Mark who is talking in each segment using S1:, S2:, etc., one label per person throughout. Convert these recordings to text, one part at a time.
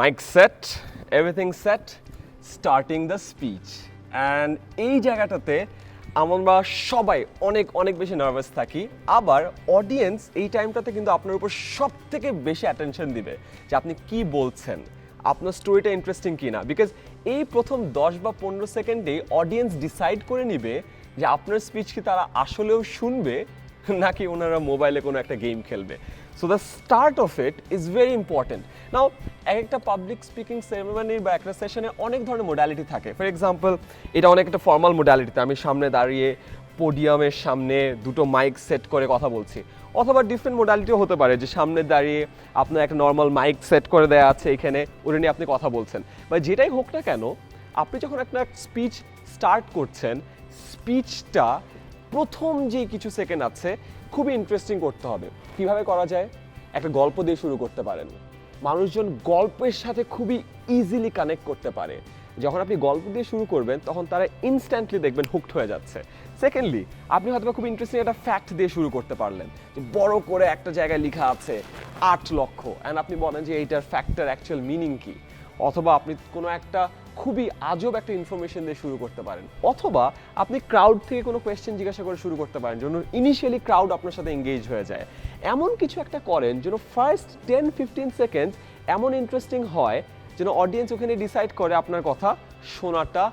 S1: Mic set everything set starting the speech and এই জায়গাটাতে আমরা সবাই অনেক অনেক বেশি নার্ভাস থাকি। আবার অডিয়েন্স এই টাইমটাতে কিন্তু আপনার উপর সব থেকে বেশি অ্যাটেনশন দিবে যে আপনি কি বলছেন, আপনার স্টোরিটা ইন্টারেস্টিং কি না বিকজ এই প্রথম দশ বা পনেরো সেকেন্ডে অডিয়েন্স ডিসাইড করে নিবে যে আপনার স্পিচ কি তারা আসলেও শুনবে নাকি ওনারা মোবাইলে কোনো একটা গেম খেলবে। So the start of it is very important now এক একটা পাবলিক স্পিকিং সেরেমনির বা একটা সেশনে অনেক ধরনের মোডালিটি থাকে। ফর এক্সাম্পল এটা অনেক একটা ফর্মাল মোডালিটিতে আমি সামনে দাঁড়িয়ে পোডিয়ামের সামনে দুটো মাইক সেট করে কথা বলছি। অথবা ডিফারেন্ট মোডালিটিও হতে পারে যে সামনে দাঁড়িয়ে আপনার একটা নর্মাল মাইক সেট করে দেওয়া আছে এখানে, ওটা নিয়ে আপনি কথা বলছেন। বা যেটাই হোক না কেন, আপনি যখন একটা স্পিচ স্টার্ট করছেন স্পিচটা প্রথম যে কিছু সেকেন্ড আছে, খুবই ইন্টারেস্টিং করতে হবে। কীভাবে করা যায়? একটা গল্প দিয়ে শুরু করতে পারেন। মানুষজন গল্পের সাথে খুবই ইজিলি কানেক্ট করতে পারে। যখন আপনি গল্প দিয়ে শুরু করবেন, তখন তারা ইনস্ট্যান্টলি দেখবেন হুকড হয়ে যাচ্ছে। সেকেন্ডলি আপনি হয়তো খুব ইন্টারেস্টিং একটা ফ্যাক্ট দিয়ে শুরু করতে পারলেন যে বড় করে একটা জায়গায় লেখা আছে আট লক্ষ। অ্যান্ড আপনি বলেন যে এইটার ফ্যাক্টের অ্যাকচুয়াল মিনিং কি? অথবা আপনি কোনো একটা খুবই আজব একটা ইনফরমেশন দিয়ে শুরু করতে পারেন। অথবা আপনি ক্রাউড থেকে কোনো কোয়েশ্চেন জিজ্ঞাসা করে শুরু করতে পারেন, যেন ইনিশিয়ালি ক্রাউড আপনার সাথে এঙ্গেজ হয়ে যায়। এমন কিছু একটা করেন যেন ফার্স্ট টেন ফিফটিন সেকেন্ড এমন ইন্টারেস্টিং হয় যেন অডিয়েন্স ওখানে ডিসাইড করে আপনার কথা শোনাটা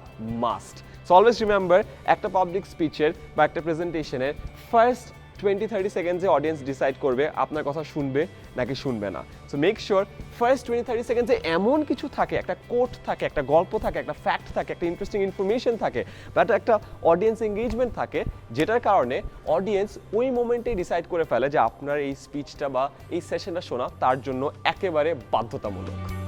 S1: মাস্ট সো অলওয়েজ রিমেম্বার একটা পাবলিক স্পিচের বা একটা প্রেজেন্টেশনের ফার্স্ট টোয়েন্টি থার্টি সেকেন্ডসে অডিয়েন্স ডিসাইড করবে আপনার কথা শুনবে নাকি শুনবে না। So make sure first twenty thirty সেকেন্ডসে এমন কিছু থাকে, একটা কোট থাকে, একটা গল্প থাকে, একটা ফ্যাক্ট থাকে, একটা ইন্টারেস্টিং ইনফরমেশন থাকে বাট একটা অডিয়েন্স এঙ্গেজমেন্ট থাকে, যেটার কারণে অডিয়েন্স ওই মোমেন্টেই ডিসাইড করে ফেলে যে আপনার এই স্পিচটা বা এই সেশনটা শোনা তার জন্য একেবারে বাধ্যতামূলক।